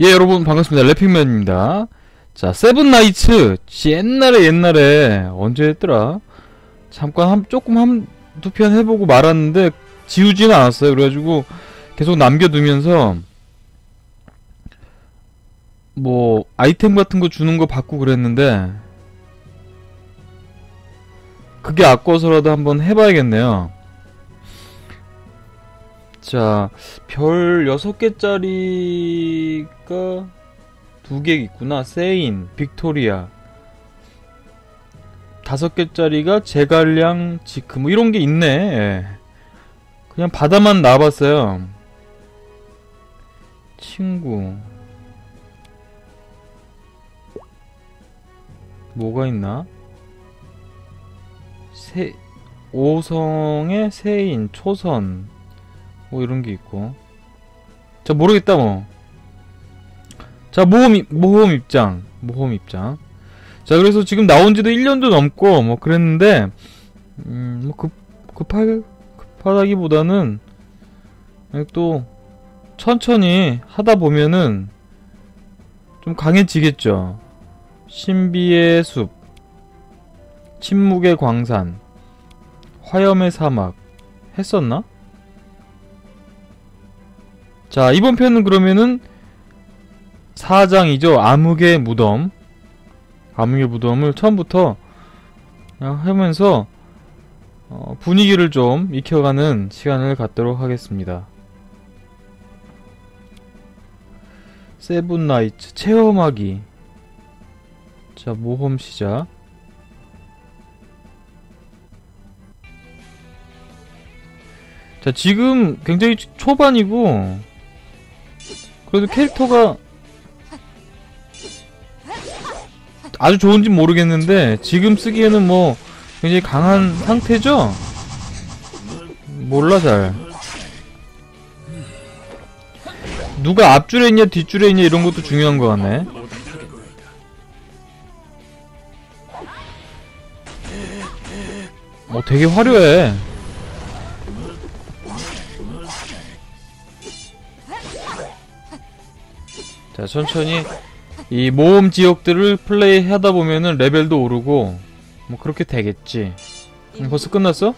예 여러분 반갑습니다. 래핑맨입니다. 자 세븐나이츠. 옛날에 옛날에 언제 했더라? 잠깐 한 조금 한 두 편 해보고 말았는데 지우지는 않았어요. 그래가지고 계속 남겨두면서 뭐 아이템 같은 거 주는 거 받고 그랬는데 그게 아까워서라도 한번 해봐야겠네요 자, 별 6개짜리가 두 개 있구나. 세인, 빅토리아. 다섯 개짜리가 제갈량, 지크, 뭐 이런 게 있네. 예. 그냥 바다만 나와봤어요. 친구. 뭐가 있나? 세, 오성의 세인, 초선. 뭐 이런 게 있고. 자, 모르겠다, 뭐. 자, 모험, 이- 모험 입장. 모험 입장. 자, 그래서 지금 나온 지도 1년도 넘고, 뭐, 그랬는데, 음, 뭐, 급, 급할, 급하다기보다는, 또, 천천히 하다 보면은, 좀 강해지겠죠. 신비의 숲, 침묵의 광산, 화염의 사막, 했었나? 자, 이번 편은 그러면은 4장이죠. 암흑의 무덤. 암흑의 무덤을 처음부터 하면서 어, 분위기를 좀 익혀가는 시간을 갖도록 하겠습니다. 세븐나이츠 체험하기 자 모험 시작 자 지금 굉장히 초반이고 그래도 캐릭터가 아주 좋은지 모르겠는데 지금 쓰기에는 뭐 굉장히 강한 상태죠? 몰라 잘. 누가 앞줄에 있냐 뒷줄에 있냐 이런 것도 중요한 것 같네. 어 되게 화려해 자 천천히 이 모험 지역들을 플레이 하다 보면은 레벨도 오르고 뭐 그렇게 되겠지. 음, 벌써 끝났어?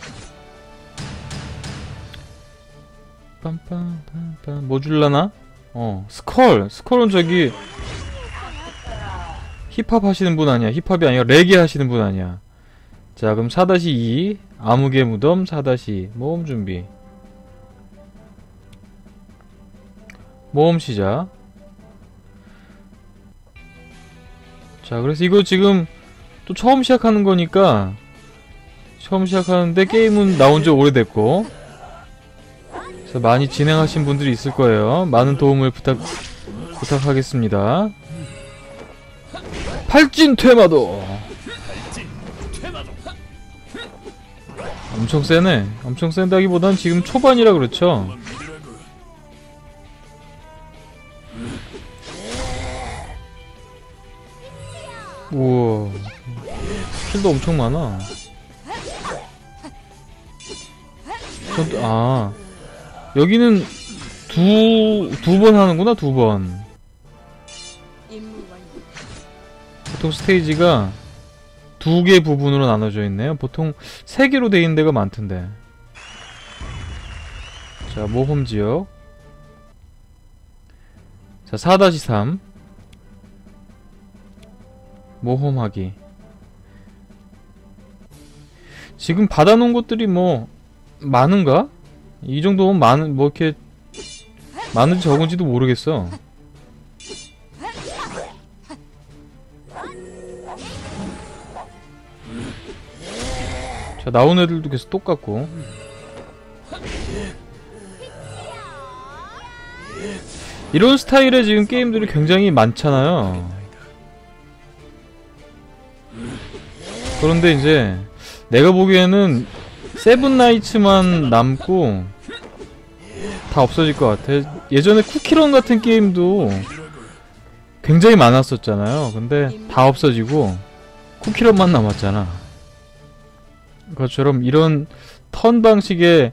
빰빰빰빰. 뭐 줄라나? 어 스컬. 스컬은 저기 힙합 하시는 분 아니야. 힙합이 아니라 레게 하시는 분 아니야. 자 그럼 4-2 암흑의 무덤 4-2 모험 준비. 모험 시작 자 그래서 이거 지금 또 처음 시작하는 거니까 처음 시작하는데 게임은 나온 지 오래됐고. 그래서 많이 진행하신 분들이 있을 거예요. 많은 도움을 부탁 부탁하겠습니다. 팔진 퇴마도. 엄청 세네. 엄청 센다기보단 지금 초반이라 그렇죠 우와. 킬도 엄청 많아. 전, 아. 여기는 두 두 번 하는구나 두번. 보통 스테이지가 두 개 부분으로 나눠져 있네요. 보통 세 개로 돼 있는 데가 많던데. 자 모험 지역. 자 4-3 모험하기. 지금 받아놓은 것들이 뭐 많은가? 이 정도면 많은 뭐 이렇게 많은지 적은지도 모르겠어. 자 나온 애들도 계속 똑같고. 이런 스타일의 지금 게임들이 굉장히 많잖아요 그런데 이제 내가 보기에는 세븐나이츠만 남고 다 없어질 것 같아. 예전에 쿠키런 같은 게임도 굉장히 많았었잖아요. 근데 다 없어지고 쿠키런만 남았잖아. 그것처럼 이런 턴 방식의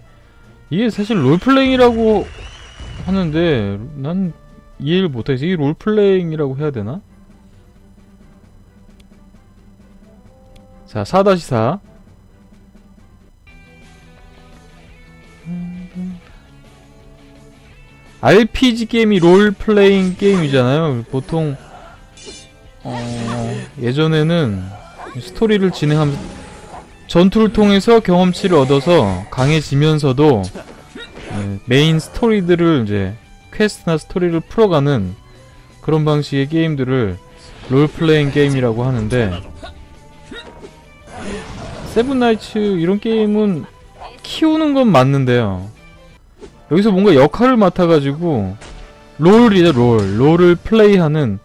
이게 사실 롤플레잉이라고 하는데 난 이해를 못하겠어. 이 롤플레잉이라고 해야 되나? 자, 4-4. RPG 게임이 롤플레잉 게임이잖아요. 보통 어, 예전에는 스토리를 진행하면서 전투를 통해서 경험치를 얻어서 강해지면서도 네, 메인 스토리들을 이제 퀘스트나 스토리를 풀어가는 그런 방식의 게임들을 롤플레잉 게임이라고 하는데 세븐나이츠 이런 게임은 키우는 건 맞는데요. 여기서 뭔가 역할을 맡아가지고 롤이죠 롤 롤을 플레이하는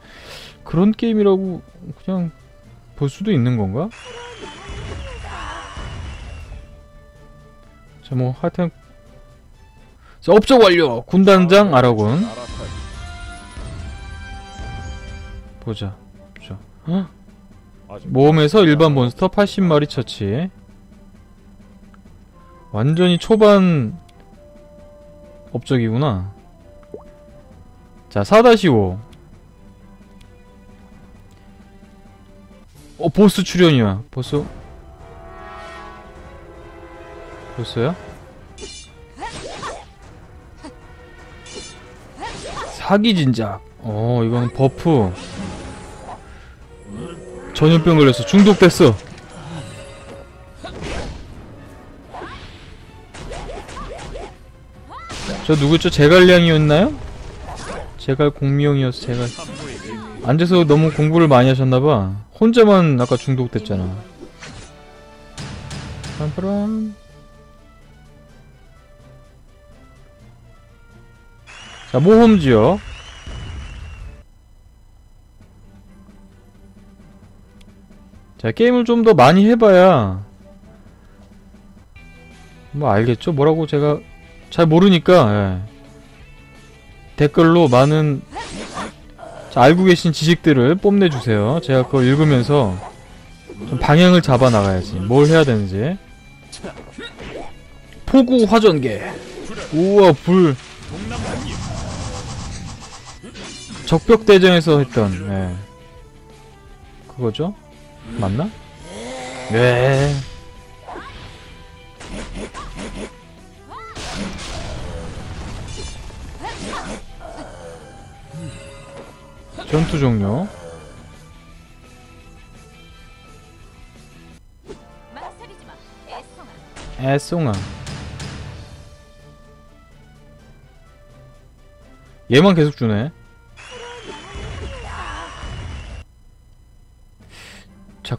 그런 게임이라고 그냥 볼 수도 있는 건가? 자 뭐 하여튼 자 업적 완료 군단장 아라곤 보자 보자 헉? 모험에서 일반 몬스터 80마리 처치. 완전히 초반 업적이구나. 자 4-5 어 보스 출연이야. 보스? 보스야? 사기 진작. 어 이거는 버프 전염병 걸렸어 중독됐어. 저 누구죠? 제갈량이었나요? 제갈 공미형이어서 제갈. 앉아서 너무 공부를 많이 하셨나봐. 혼자만 아까 중독됐잖아. 빰빠람. 자 모험지역 자 게임을 좀 더 많이 해봐야 뭐 알겠죠? 뭐라고 제가 잘 모르니까 예. 댓글로 많은 자, 알고 계신 지식들을 뽐내주세요. 제가 그걸 읽으면서 좀 방향을 잡아 나가야지. 뭘 해야 되는지. 포구 화전계. 우와 불. 적벽대전에서 했던 예. 그거죠? 맞나? 네. 전투 종료. 애송아. 얘만 계속 주네.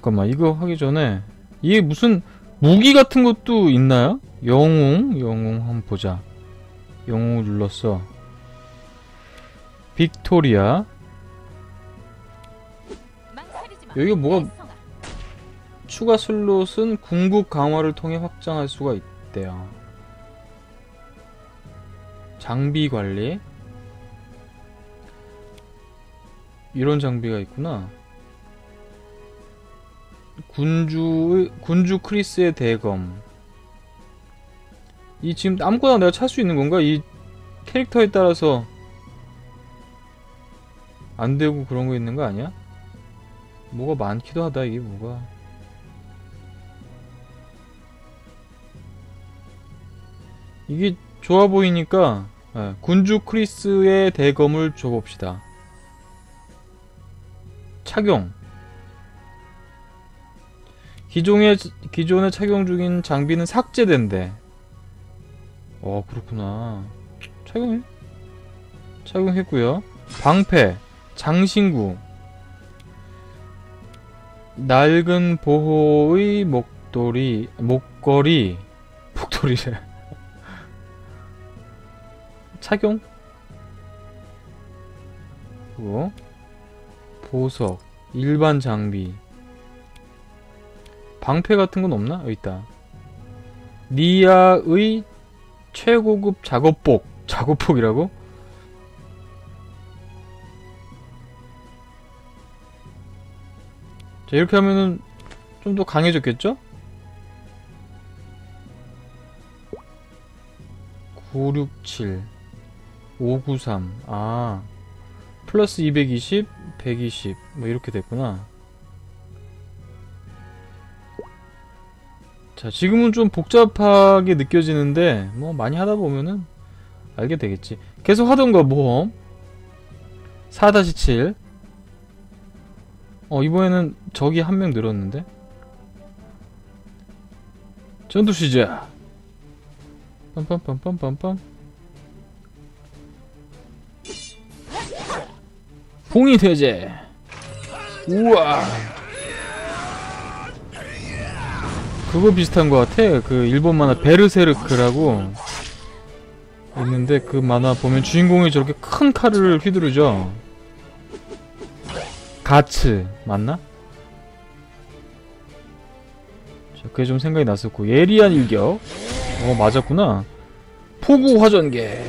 잠깐만 이거 하기 전에 이게 무슨 무기 같은 것도 있나요? 영웅 영웅 한번 보자. 영웅을 눌렀어. 빅토리아. 여기가 뭐가. 추가 슬롯은 궁극 강화를 통해 확장할 수가 있대요. 장비 관리. 이런 장비가 있구나. 군주의, 군주 크리스의 대검. 이 지금 아무거나 내가 찰 수 있는 건가? 이 캐릭터에 따라서 안 되고 그런 거 있는 거 아니야? 뭐가 많기도 하다, 이게 뭐가. 이게 좋아 보이니까 예, 군주 크리스의 대검을 줘봅시다. 착용. 기존에 기존에 착용 중인 장비는 삭제된대. 어 그렇구나. 착용해. 착용했고요. 방패, 장신구, 낡은 보호의 목도리, 목걸이, 목도리래. 착용? 그리고 보석, 일반 장비 방패 같은 건 없나? 여기 있다 니아의 최고급 작업복 작업복이라고? 자 이렇게 하면은 좀 더 강해졌겠죠? 967 593. 아. 플러스 220, 120, 뭐 이렇게 됐구나. 자, 지금은 좀 복잡하게 느껴지는데, 뭐, 많이 하다 보면은, 알게 되겠지. 계속 하던 거, 모험. 4-7. 어, 이번에는 적이 한 명 늘었는데? 전투 시작! 빰빰빰빰빰빰. 봉이 돼제! 우와! 그거 비슷한 것 같아. 그 일본 만화 베르세르크라고 있는데 그 만화 보면 주인공이 저렇게 큰 칼을 휘두르죠. 가츠 맞나? 자, 그게 좀 생각이 났었고 예리한 일격. 어 맞았구나. 포구 화전개.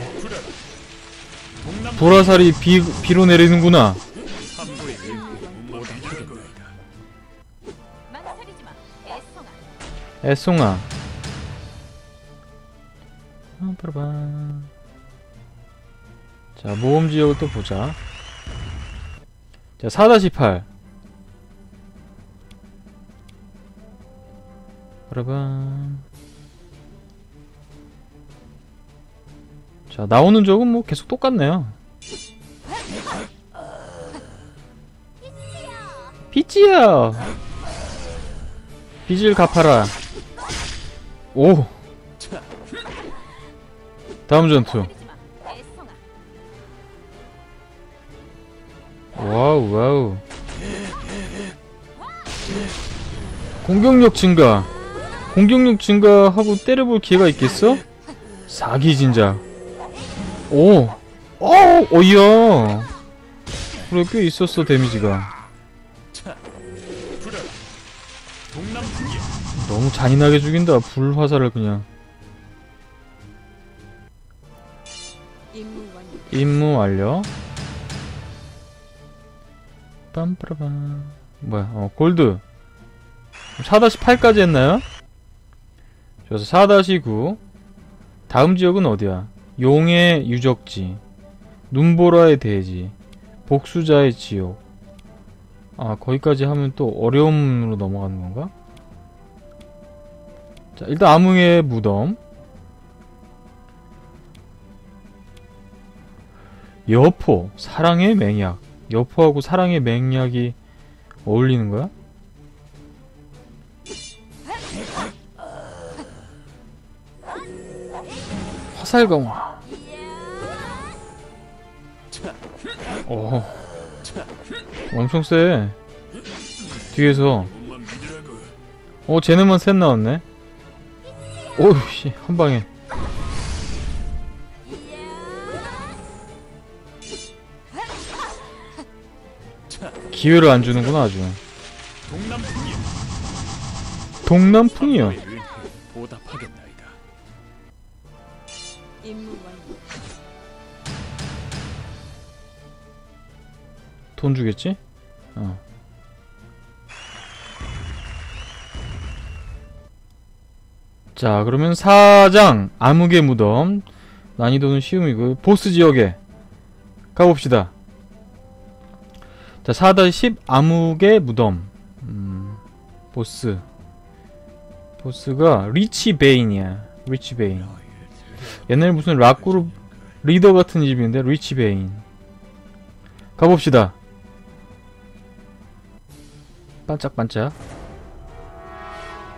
보라살이 비, 비로 내리는구나. 애송아. 아, 빠라밤. 자, 모험 지역을 또 보자. 자, 4-8. 빠라밤. 자, 나오는 적은 뭐 계속 똑같네요. 빚이야! 빚을 갚아라. 오! 다음 전투. 와우, 와우. 공격력 증가. 공격력 증가하고 때려볼 기회가 있겠어? 사기 진작. 오! 어, 어이야! 그래, 꽤 있었어, 데미지가. 너무 잔인하게 죽인다, 불화살을 그냥. 임무 완료. 빰빠라밤. 뭐야, 어, 골드. 4-8까지 했나요? 좋아서 4-9. 다음 지역은 어디야? 용의 유적지. 눈보라의 대지. 복수자의 지옥. 아, 거기까지 하면 또 어려움으로 넘어가는 건가? 자, 일단 암흑의 무덤. 여포, 사랑의 맹약. 여포하고 사랑의 맹약이 어울리는 거야? 화살 강화. 오, 엄청 세. 뒤에서. 어, 쟤네만 셋 나왔네. 오우, 씨, 한 방에. 기회를 안 주는구나 아주. 동남풍이요. 보답하겠나이다. 돈 주겠지? 어. 자, 그러면 사장 암흑의 무덤 난이도는 쉬움이고 보스 지역에 가봅시다. 자, 4-10 암흑의 무덤. 음, 보스. 보스가 리치 베인이야. 리치 베인. 옛날에 무슨 락그룹 리더 같은 집인데 리치 베인. 가봅시다. 반짝반짝.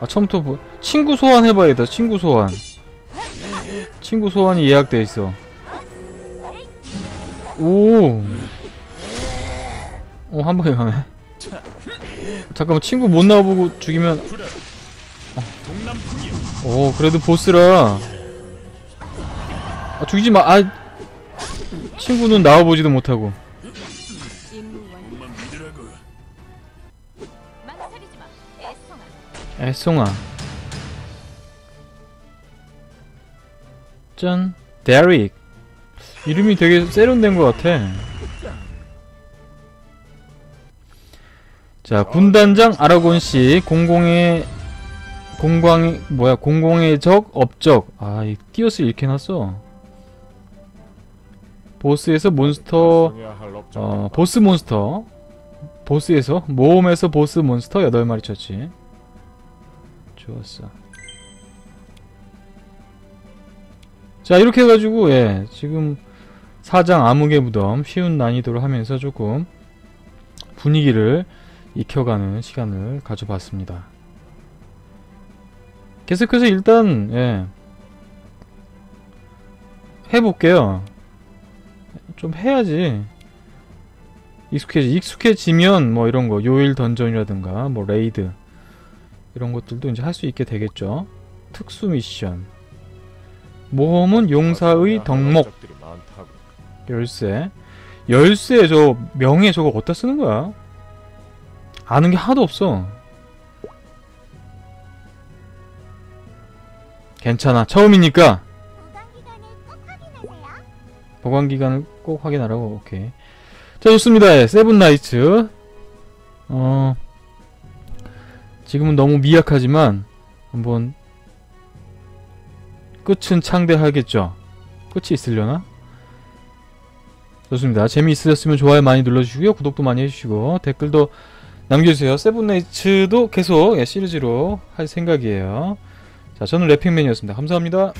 아, 처음부터 뭐, 친구 소환 해봐야겠다. 친구 소환. 친구 소환이 예약돼 있어. 오. 어, 한 방에 가네. 잠깐만, 친구 못 나와보고 죽이면. 어, 오, 그래도 보스라. 아, 죽이지 마. 아, 친구는 나와보지도 못하고. 애송아. 짠. 데릭. 이름이 되게 세련된 것 같아. 자 군단장 아라곤씨 공공의 공광의 뭐야 공공의 적 업적. 아 이 띄어스 이렇게 해놨어. 보스에서 몬스터. 어 보스 몬스터. 보스에서 모험에서 보스 몬스터 8마리 쳤지 좋았어. 자 이렇게 해가지고 예 지금 사장 암흑의 무덤 쉬운 난이도로 하면서 조금 분위기를 익혀가는 시간을 가져봤습니다. 계속해서 일단 예 해볼게요. 좀 해야지. 익숙해지 익숙해지면 뭐 이런 거 요일 던전이라든가 뭐 레이드 이런 것들도 이제 할 수 있게 되겠죠. 특수 미션. 모험은 용사의 할 덕목. 열쇠. 열쇠 저 명예 저거 어디다 쓰는 거야? 아는 게 하나도 없어. 괜찮아. 처음이니까. 보관 기간을 꼭 확인하라고. 오케이. 자 좋습니다. 예, 세븐 나이츠. 어 지금은 너무 미약하지만 한번 끝은 창대하겠죠? 끝이 있으려나? 좋습니다. 재미있으셨으면 좋아요 많이 눌러주시고요. 구독도 많이 해주시고 댓글도 남겨주세요. 세븐 나이츠도 계속 예, 시리즈로 할 생각이에요. 자 저는 래핑맨이었습니다. 감사합니다